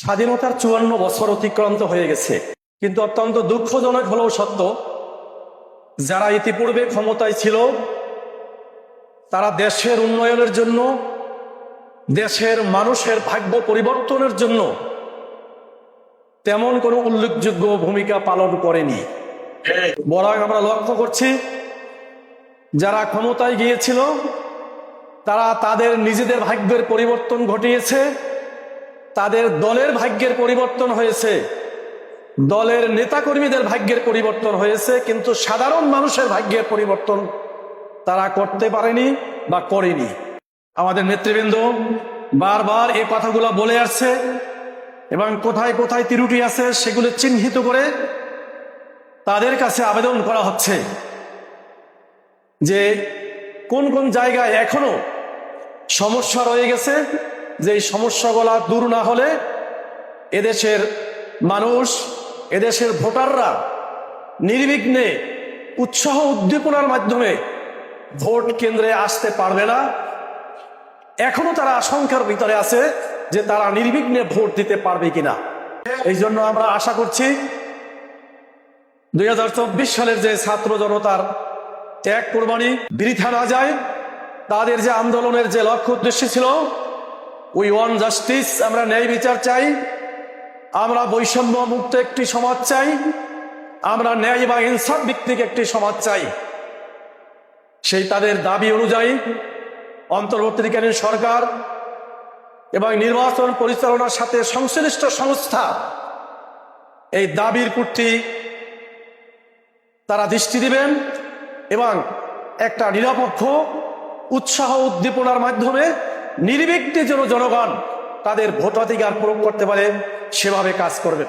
স্বাধীনতার চুয়ান্ন বছর অতিক্রান্ত হয়ে গেছে। কিন্তু অত্যন্ত দুঃখজনক হলেও সত্য, যারা ইতিপূর্বে ক্ষমতায় ছিল, তারা দেশের উন্নয়নের জন্য, দেশের মানুষের ভাগ্য পরিবর্তনের জন্য তেমন কোনো উল্লেখযোগ্য ভূমিকা পালন করেনি। বরং আমরা লক্ষ্য করছি, যারা ক্ষমতায় গিয়েছিল, তারা তাদের নিজেদের ভাগ্যের পরিবর্তন ঘটিয়েছে তাদের দলের ভাগ্যের পরিবর্তন হয়েছে। দলের নেতাকর্মীদের ভাগ্যের পরিবর্তন হয়েছে, কিন্তু সাধারণ মানুষের ভাগ্যের পরিবর্তন তারা করতে পারেনি বা করেনি। আমাদের নেতৃবৃন্দ বারবার এই কথাগুলো বলে আসছে এবং কোথায় কোথায় তিরুটি আছে সেগুলো চিহ্নিত করে তাদের কাছে আবেদন করা হচ্ছে যে কোন কোন জায়গায় এখনও সমস্যা রয়ে গেছে যে এই সমস্যাগুলা দূর না হলে এদেশের মানুষ, এদেশের ভোটাররা নির্বিঘ্নে উৎসাহ উদ্দীপনার মাধ্যমে ভোট কেন্দ্রে আসতে পারবে না। এখনও তারা আশঙ্কার ভিতরে আছে যে তারা নির্বিঘ্নে ভোট দিতে পারবে কিনা। এই জন্য আমরা আশা করছি দুই হাজার চব্বিশ সালের যে ছাত্র জনতার ত্যাগ কোরবানি বৃথা না যায়, তাদের যে আন্দোলনের যে লক্ষ্য উদ্দেশ্য ছিল উই ওয়ান জাস্টিস আমরা ন্যায় বিচার চাই। আমরা বৈষম্য মুক্ত একটি সমাজ চাই। আমরা ন্যায় বা ইনসাফ ভিত্তিক একটি সমাজ চাই। সেই তাদের দাবি অনুযায়ী অন্তর্বর্তীকালীন সরকার এবং নির্বাচন পরিচালনার সাথে সংশ্লিষ্ট সংস্থা এই দাবির প্রতি তারা দৃষ্টি দিবেন এবং একটা নিরপেক্ষ, উৎসাহ উদ্দীপনার মাধ্যমে নির্বিঘ্নে যেন জনগণ তাদের ভোটাধিকার প্রয়োগ করতে পারে সেভাবে কাজ করবেন